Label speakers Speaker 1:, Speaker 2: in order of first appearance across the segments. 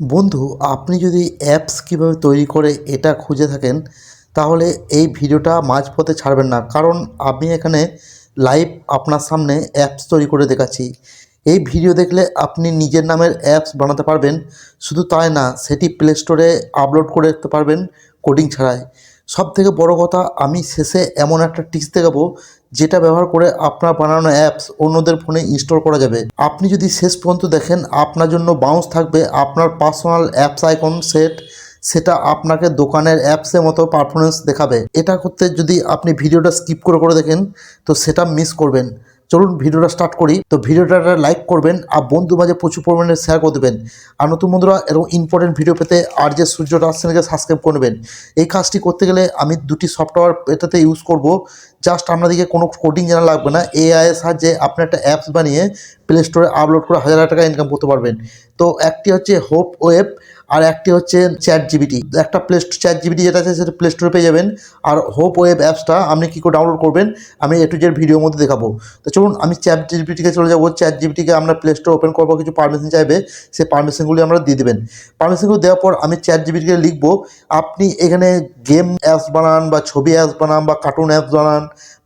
Speaker 1: বন্ধু, আপনি যদি অ্যাপস কীভাবে তৈরি করে এটা খুঁজে থাকেন, তাহলে এই ভিডিওটা মাঝপথে ছাড়বেন না। কারণ আমি এখানে লাইভ আপনার সামনে অ্যাপস তৈরি করে দেখাচ্ছি। এই ভিডিও দেখলে আপনি নিজের নামের অ্যাপস বানাতে পারবেন। শুধু তাই না, সেটি প্লে স্টোরে আপলোড করে রাখতে পারবেন কোডিং ছাড়াই। সব থেকে বড় কথা, আমি শেষে এমন একটা টিপস দেখাবো যেটা ব্যবহার করে আপনার বানানো অ্যাপস অন্যদের ফোনে ইনস্টল করা যাবে। আপনি যদি শেষ পর্যন্ত দেখেন আপনার জন্য বাউন্স থাকবে, আপনার পার্সোনাল অ্যাপস আইকন সেট সেটা আপনাকে দোকানের অ্যাপসের মতো পারফরমেন্স দেখাবে। এটা করতে যদি আপনি ভিডিওটা স্কিপ করে করে দেখেন, তো সেটা মিস করবেন। চলুন ভিডিওটা স্টার্ট করি। তো ভিডিওটা লাইক করবেন আর বন্ধু মাঝে প্রচুর পরিমাণে শেয়ার করে দেবেন। আর নতুন বন্ধুরা, এরকম ইম্পর্টেন্ট ভিডিও পেতে আর যে সূর্য চ্যানেলকে সাবস্ক্রাইব করে নেবেন। এই কাজটি করতে গেলে আমি দুটি সফটওয়্যার এটাতে ইউজ করব। জাস্ট আপনাদেরকে কোনো কোডিং জানা লাগবে না। এআই সাহায্যে আপনি একটা অ্যাপস বানিয়ে প্লে স্টোরে আপলোড করে হাজার হাজার টাকা ইনকাম করতে পারবেন। তো একটি হচ্ছে হোপ ওয়েব আর একটি হচ্ছে চ্যাট জিবিটি একটা প্লে স্টোর চ্যাট জিবিটি যেটা আছে সেটা প্লে স্টোরে পেয়ে যাবেন। আর হোপ ওয়েব অ্যাপসটা আপনি কী করে ডাউনলোড করবেন, আমি এ টু জেড ভিডিওর মধ্যে দেখাবো। তো চলুন, আমি চ্যাট জিবিটিকে চলে যাব। চ্যাট জিবিটিকে আমরা প্লে স্টোর ওপেন করব, কিছু পারমিশন চাইবে সেই পারমিশনগুলি আমরা দিয়ে দেবেন। পারমিশনগুলো দেওয়ার পর আমি চ্যাট জিবিটিকে লিখব, আপনি এখানে গেম অ্যাপস বানান বা ছবি অ্যাপস বানান বা কার্টুন অ্যাপস বানান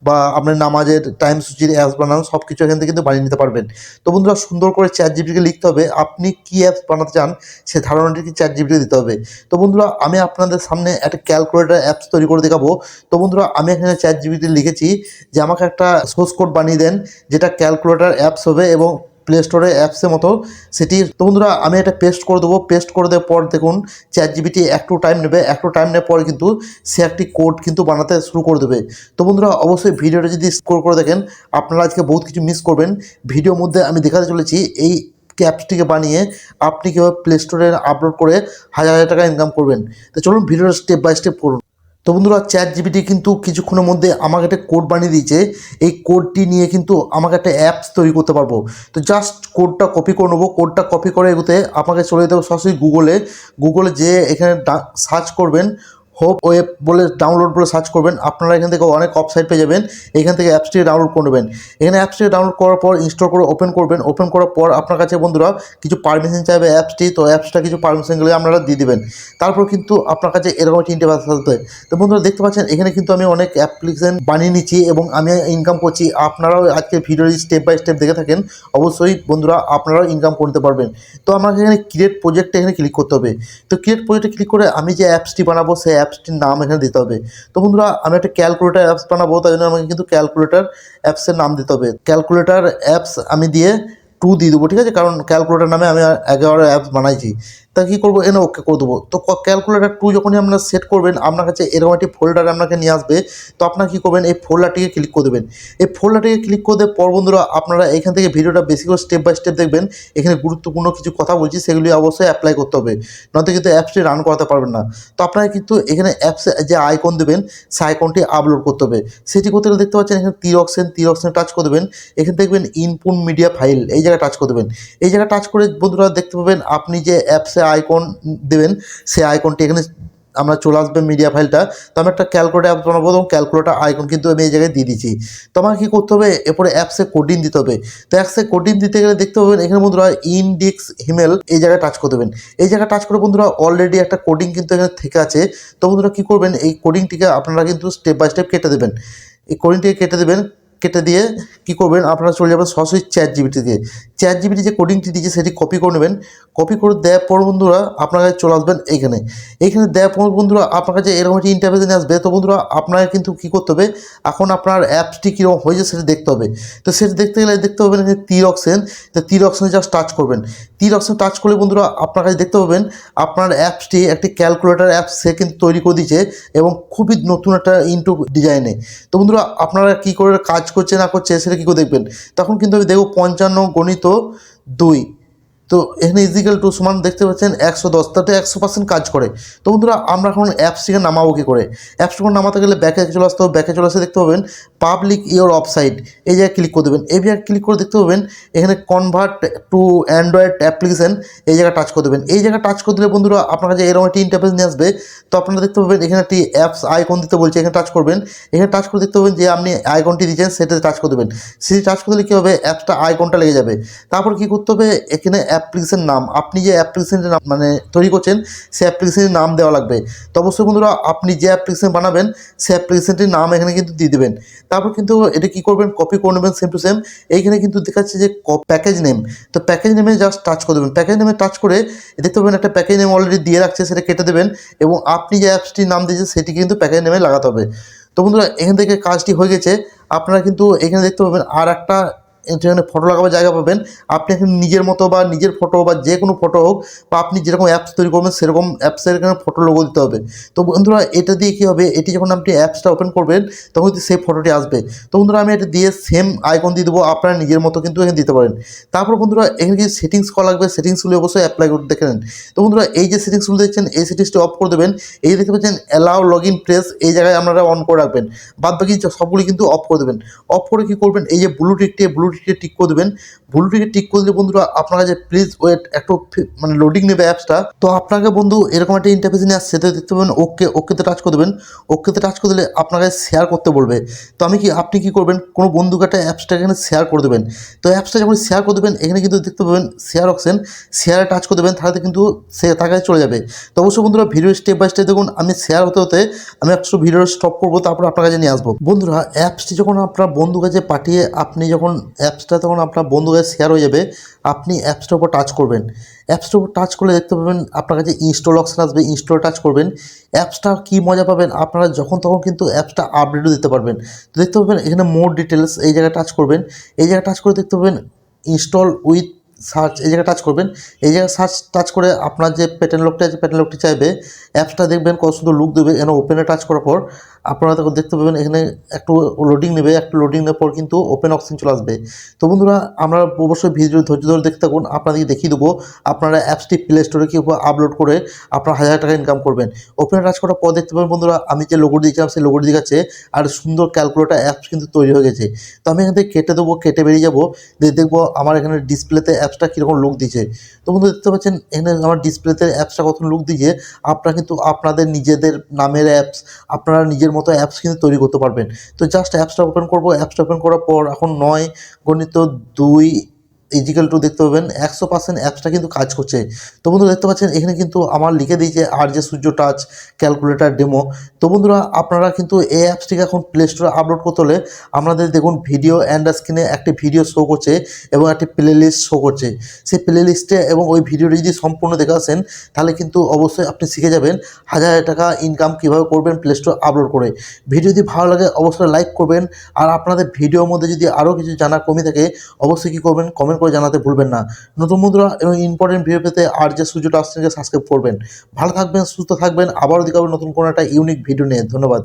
Speaker 1: বা আপনার নামাজের টাইম সূচির অ্যাপস বানানো সব কিছু এখান থেকে কিন্তু বানিয়ে নিতে পারবেন। তো বন্ধুরা, সুন্দর করে চ্যাট জিবিটিকে লিখতে হবে, আপনি কি অ্যাপস বানাতে চান, সে ধারণাটি কি চ্যাট জিবিটি দিতে হবে। তো বন্ধুরা, আমি আপনাদের সামনে একটা ক্যালকুলেটার অ্যাপস তৈরি করে দেখাবো। তো বন্ধুরা, আমি এখানে চ্যাট জিবিটি লিখেছি যে আমাকে একটা সোর্স কোড বানিয়ে দেন, যেটা ক্যালকুলেটার অ্যাপস হবে এবং প্লে স্টোরে অ্যাপসের মতো সেটি তো বন্ধুরা, আমি এটা পেস্ট করে দেবো। পেস্ট করে দেওয়ার পর দেখুন চ্যাট জিবিটি একটু টাইম নেবে। একটু টাইম নেওয়ার পর কিন্তু সে একটি কোড কিন্তু বানাতে শুরু করে দেবে। তো বন্ধুরা, অবশ্যই ভিডিওটা যদি স্কোর করে দেখেন, আপনারা আজকে বহুত কিছু মিস করবেন। ভিডিওর মধ্যে আমি দেখাতে চলেছি, এই অ্যাপসটিকে বানিয়ে আপনি কীভাবে প্লে স্টোরে আপলোড করে হাজার হাজার টাকা ইনকাম করবেন। তো চলুন, ভিডিওটা স্টেপ বাই স্টেপ করুন। তো বন্ধুরা চ্যাট জিবিটি কিন্তু কিছুক্ষণের মধ্যে আমাকে একটা কোড বানিয়ে দিয়েছে। এই কোডটি নিয়ে কিন্তু আমাকে একটা অ্যাপস তৈরি করতে পারব। তো জাস্ট কোডটা কপি করে নেব। কোডটা কপি করে এগোতে আমাকে চলে যেতে হবে সরাসরি গুগলে গুগলে যে এখানে সার্চ করবেন। হোপ ওয়েব বলে ডাউনলোড বলে সার্চ করবেন। আপনারা এখান থেকে অনেক ওয়েবসাইট পেয়ে যাবেন। এখান থেকে অ্যাপসটি ডাউনলোড করে নেবেন। এখানে অ্যাপসটি ডাউনলোড করার পর ইনস্টল করে ওপেন করবেন। ওপেন করার পর আপনার কাছে বন্ধুরা কিছু পারমিশন চাইবে অ্যাপসটি তো অ্যাপসটা কিছু পারমিশনগুলো আপনারা দিয়ে দেবেন। তারপর কিন্তু আপনার কাছে এরকম একটি ইন্টারভাস আসবে তো বন্ধুরা দেখতে পাচ্ছেন, এখানে কিন্তু আমি অনেক অ্যাপ্লিকেশন বানিয়ে নিচ্ছি এবং আমি ইনকাম করছি। আপনারাও আজকে ভিডিওটি স্টেপ বাই স্টেপ দেখে থাকেন। অবশ্যই বন্ধুরা আপনারাও ইনকাম করতে পারবেন। তো আমাকে এখানে ক্রিয়েট প্রজেক্টে এখানে ক্লিক করতে হবে। তো ক্রিয়েট প্রজেক্টে ক্লিক করে আমি যে অ্যাপসটি বানাবো, সেই অ্যাপসটির নাম এখানে দিতে হবে। তো বন্ধুরা, আমি একটা ক্যালকুলেটার অ্যাপস বানাবো, তাই জন্য আমাকে কিন্তু ক্যালকুলেটার অ্যাপসের নাম দিতে হবে। ক্যালকুলেটার অ্যাপস আমি দিয়ে টু দিয়ে দেবো, ঠিক আছে? কারণ ক্যালকুলেটার নামে আমি এগারো অ্যাপস বানাইছি। তা কী করব? এনে ওকে করে দেবো। তো ক্যালকুলেটার টু যখনই আপনারা সেট করবেন, আপনার কাছে এরকম একটি ফোল্ডার আপনাকে নিয়ে আসবে, তো আপনারা কী করবেন? এই ফোল্ডারটিকে ক্লিক করে দেবেন। এই ফোল্ডারটিকে ক্লিক করে দেওয়ার পর বন্ধুরা, আপনারা এখান থেকে ভিডিওটা বেশি করে স্টেপ বাই স্টেপ দেখবেন। এখানে গুরুত্বপূর্ণ কিছু কথা বলছি, সেগুলি অবশ্যই অ্যাপ্লাই করতে হবে। নয়তো কিন্তু অ্যাপসটি রান করাতে পারবেন না। তো আপনারা কিন্তু এখানে অ্যাপসে যে আইকন দেবেন সেই আইকনটি আপলোড করতে হবে। সেটি করতে গেলে দেখতে পাচ্ছেন, এখানে তীর অপশন তীর অপশনে টাচ করে দেবেন। এখানে দেখবেন ইনপুট মিডিয়া ফাইল এই জায়গায় টাচ করে দেবেন। এই জায়গায় টাচ করে বন্ধুরা দেখতে পাবেন, আপনি যে অ্যাপসে আইকন দেবেন সেই আইকনটি এখানে আমরা চলে আসবে মিডিয়া ফাইলটা তো আমি একটা ক্যালকুলেটার অ্যাপ বানাবো এবং ক্যালকুলেটার আইকন কিন্তু আমি এই জায়গায় দিয়ে দিচ্ছি তো আমাকে কী করতে হবে? এরপরে অ্যাপসে কোডিং দিতে হবে। তো অ্যাপসে কোডিং দিতে গেলে দেখতে পাবেন এখানে বন্ধুরা ইনডিক্স হিমেল এই জায়গায় টাচ করে দেবেন। এই জায়গায় টাচ করে বন্ধুরা অলরেডি একটা কোডিং কিন্তু এখানে থেকে আছে। তো বন্ধুরা কী করবেন? এই কোডিংটিকে আপনারা কিন্তু স্টেপ বাই স্টেপ কেটে দেবেন। এই কোডিংটিকে কেটে দেবেন। কেটে দিয়ে কী করবেন? আপনারা চলে যাবেন সরাসরি চ্যাট জিবিটি দিয়ে। চ্যাট জিবিটি যে কোডিংটি দিয়েছে, সেটি কপি করে নেবেন। কপি করে দেওয়ার পর বন্ধুরা, আপনার কাছে চলে আসবেন এইখানে। এইখানে দেওয়ার পর বন্ধুরা, আপনার কাছে এরকম একটি ইন্টারভিউ নিয়ে আসবে। তো বন্ধুরা, আপনাকে কিন্তু কী করতে হবে? এখন আপনার অ্যাপসটি কীরকম হয়েছে সেটা দেখতে হবে। তো সেটা দেখতে গেলে দেখতে পাবেন এখানে তীর অপশন তো তীর অপশনে জাস্ট টাচ করবেন। তীর অপশন টাচ করলে বন্ধুরা, আপনার কাছে দেখতে পাবেন, আপনার অ্যাপসটি একটি ক্যালকুলেটার অ্যাপস সে কিন্তু তৈরি করে দিয়েছে এবং খুবই নতুন একটা ইন্টু ডিজাইনে তো বন্ধুরা, আপনারা কী করে কাজ করছে না করছে সেটা কী করে দেখবেন? তখন কিন্তু আমি দেখব পঞ্চান্ন গণিত দুই। তো এখানে ইজিক্যাল টু সমান দেখতে পাচ্ছেন একশো দশ, তাতে একশো পার্সেন্ট কাজ করে। তো বন্ধুরা, আমরা এখন অ্যাপস থেকে নামাবো কী করে? অ্যাপসটিকে নামাতে গেলে ব্যাকে চলে আসতে হবে, ব্যাকে চলে আসতে দেখতে পাবেন পাবলিক ইওর ওয়েবসাইট এই জায়গায় ক্লিক করে দেবেন। এই জায়গায় ক্লিক করে দেখতে পাবেন এখানে কনভার্ট টু অ্যান্ড্রয়েড অ্যাপ্লিকেশন এই জায়গায় টাচ করে দেবেন। এই জায়গায় টাচ করে দিলে বন্ধুরা, আপনার কাছে এরকম একটি ইন্টারফেস নিয়ে আসবে। তো আপনারা দেখতে পাবেন এখানে একটি অ্যাপস আইকন দিতে বলছে, এখানে টাচ করবেন। এখানে টাচ করে দেখতে পাবেন যে আপনি আইকনটি দিচ্ছেন সেটাতে টাচ করে দেবেন। সেটি টাচ করে দিলে কী হবে? অ্যাপসটা আইকনটা লেগে যাবে। তারপর কী করতে হবে? এখানে অ্যাপ্লিকেশন নাম, আপনি যে অ্যাপ্লিকেশনের নাম মানে তৈরি করছেন, সেই অ্যাপ্লিকেশনের নাম দেওয়া লাগবে। তো অবশ্যই বন্ধুরা, আপনি যে অ্যাপ্লিকেশন বানাবেন, সেই অ্যাপ্লিকেশনটির নাম এখানে কিন্তু দিয়ে দেবেন। তারপর কিন্তু এটা কী করবেন? কপি করে নেবেন সেম টু সেম এইখানে কিন্তু দেখাচ্ছে যে প্যাকেজ নেম তো প্যাকেজ নেমে জাস্ট টাচ করে দেবেন। প্যাকেজ নেমে টাচ করে দেখতে পাবেন একটা প্যাকেজ নেম অলরেডি দিয়ে রাখছে, সেটা কেটে দেবেন এবং আপনি যে অ্যাপসটির নাম দিয়েছেন, সেটি কিন্তু প্যাকেজ নেমে লাগাতে হবে। তো বন্ধুরা, এখান থেকে কাজটি হয়ে গেছে। আপনারা কিন্তু এখানে দেখতে পাবেন আর একটা যেখানে ফটো লাগাবার জায়গা পাবেন। আপনি এখানে নিজের মতো বা নিজের ফটো বা যে কোনো ফটো হোক বা আপনি যেরকম অ্যাপস তৈরি করবেন, সেরকম অ্যাপসের এখানে ফটো লোগো দিতে হবে। তো বন্ধুরা, এটা দিয়ে কী হবে? এটি যখন আপনি অ্যাপসটা ওপেন করবেন, তখন কিন্তু সেই ফটোটি আসবে। তো বন্ধুরা, আমি এটা দিয়ে সেম আইকন দিয়ে দেবো। আপনারা নিজের মতো কিন্তু এখানে দিতে পারেন। তারপর বন্ধুরা, এখানে কিছু সেটিংস করা লাগবে? সেটিংসগুলি অবশ্যই অ্যাপ্লাই করতে দেখে নেন। তো বন্ধুরা, এই যে সেটিংসগুলো দেখছেন, এই সেটিংসটি অফ করে দেবেন। এই দেখতে পাচ্ছেন অ্যালাউ লগ ইন প্রেস এই জায়গায় আপনারা অন করে রাখবেন। বাদ বাকি সবগুলি কিন্তু অফ করে দেবেন। অফ করে কী করবেন? এই যে ব্লু ব্লু টিকটি টিক করে দেবেন। ব্লু টিকে করে দিলে বন্ধুরা, আপনার কাছে প্লিজ ওয়েট একটু মানে লোডিং নেবে অ্যাপসটা তো আপনাকে বন্ধু, এরকম একটা ইন্টারফেস নিয়ে আসছে তো দেখতে পাবেন ওকে ওকেতে টাচ করে দেবেন। ওকেতে টাচ করে দিলে আপনাকে শেয়ার করতে বলবে। তো আমি কি, আপনি কি করবেন, কোনো বন্ধুকে একটা অ্যাপসটা এখানে শেয়ার করে দেবেন। তো অ্যাপসটা যখন শেয়ার করে দেবেন, এখানে কিন্তু দেখতে পাবেন শেয়ার অপশন শেয়ারে টাচ করে দেবেন, তাহলে কিন্তু সে তার কাছে চলে যাবে। তো অবশ্যই বন্ধুরা ভিডিও স্টেপ বাই স্টেপ দেখুন, আমি শেয়ার হতে হতে আমি একটু ভিডিও স্টপ করব, তারপর আপনার কাছে নিয়ে আসব। বন্ধুরা অ্যাপসটি যখন আপনার বন্ধু কাছে পাঠিয়ে আপনি যখন অ্যাপসটা তখন আপনার বন্ধুদের শেয়ার হয়ে যাবে। আপনি অ্যাপসটার উপর টাচ করবেন। অ্যাপসটার উপর টাচ করলে দেখতে পাবেন আপনার কাছে ইনস্টল অপশন আসবে ইনস্টল টাচ করবেন। অ্যাপসটা কী মজা পাবেন? আপনারা যখন তখন কিন্তু অ্যাপসটা আপডেটও দিতে পারবেন। তো দেখতে পাবেন এখানে মোর ডিটেলস এই জায়গায় টাচ করবেন। এই জায়গায় টাচ করে দেখতে পাবেন ইনস্টল উইথ সার্চ এই জায়গায় টাচ করবেন। এই জায়গায় সার্চ টাচ করে আপনার যে প্যাটার্ন লকটি আছে প্যাটার্ন লকটি চাইবে অ্যাপসটা দেখবেন কত সুন্দর লুক দেবে। এখানে ওপেনে টাচ করার পর আপনারা তখন দেখতে পাবেন, এখানে একটু লোডিং নেবে, একটু লোডিং নেওয়ার পর কিন্তু ওপেন অপশন চলে আসবে। তো বন্ধুরা, আমরা অবশ্যই ভিডিও ধৈর্য ধরে দেখতে থাকুন, আপনাদেরকে দেখিয়ে দেবো আপনারা অ্যাপসটি প্লে স্টোরে কীভাবে আপলোড করে আপনার হাজার টাকা ইনকাম করবেন। ওপেনে টাচ করার পর দেখতে পাবেন, বন্ধুরা, আমি যে লোগো দিয়েছিলাম, সেই লোগোটি দেখাচ্ছে, আর সুন্দর ক্যালকুলেটার অ্যাপস কিন্তু তৈরি হয়ে গেছে। তো আমি এখান থেকে কেটে দেবো, কেটে বেরিয়ে যাব দেখব আমার এখানে ডিসপ্লেতে অ্যাপসটা কীরকম লুক দিচ্ছে তো বন্ধু, দেখতে পাচ্ছেন, এখানে আমার ডিসপ্লেতে অ্যাপসটা কত লুক দিচ্ছে আপনারা কিন্তু আপনাদের নিজেদের নামের অ্যাপস, আপনারা নিজের মতো অ্যাপস কিন্তু তৈরি করতে পারবেন। তো জাস্ট অ্যাপসটা ওপেন করব। অ্যাপসটা ওপেন করার পর এখন নয়, গণিত দুই ইজিক্যাল টু দেখতে পাবেন, একশো পার্সেন্ট অ্যাপসটা কিন্তু কাজ করছে। তো বন্ধুরা দেখতে পাচ্ছেন, এখানে কিন্তু আমার লিখে দিয়েছে আর যে সূর্য টাচ ক্যালকুলেটার ডেমো তো বন্ধুরা, আপনারা কিন্তু এই অ্যাপসটিকে এখন প্লে স্টোরে আপলোড করতে হলে আপনাদের দেখুন ভিডিও অ্যান্ড স্ক্রিনে একটি ভিডিও শো করছে এবং একটি প্লে লিস্ট শো করছে। সেই প্লে লিস্টে এবং ওই ভিডিওটি যদি সম্পূর্ণ দেখে আসেন, তাহলে কিন্তু অবশ্যই আপনি শিখে যাবেন হাজার টাকা ইনকাম কীভাবে করবেন প্লে স্টোর আপলোড করে। ভিডিও যদি ভালো লাগে, অবশ্যই লাইক করবেন। আর আপনাদের ভিডিওর মধ্যে যদি আরও কিছু জানার কমই থাকে, অবশ্যই কী করবেন? কমেন্ট করে জানাতে ভুলবেন না। নতুন মুদ্রা এবং ইম্পর্টেন্ট ভিডিও পেতে আর যে সুযোগটা আসছে সাবস্ক্রাইব করবেন। ভালো থাকবেন, সুস্থ থাকবেন। আবারও দেখাবেন নতুন কোনো একটা ইউনিক ভিডিও নিয়ে। ধন্যবাদ।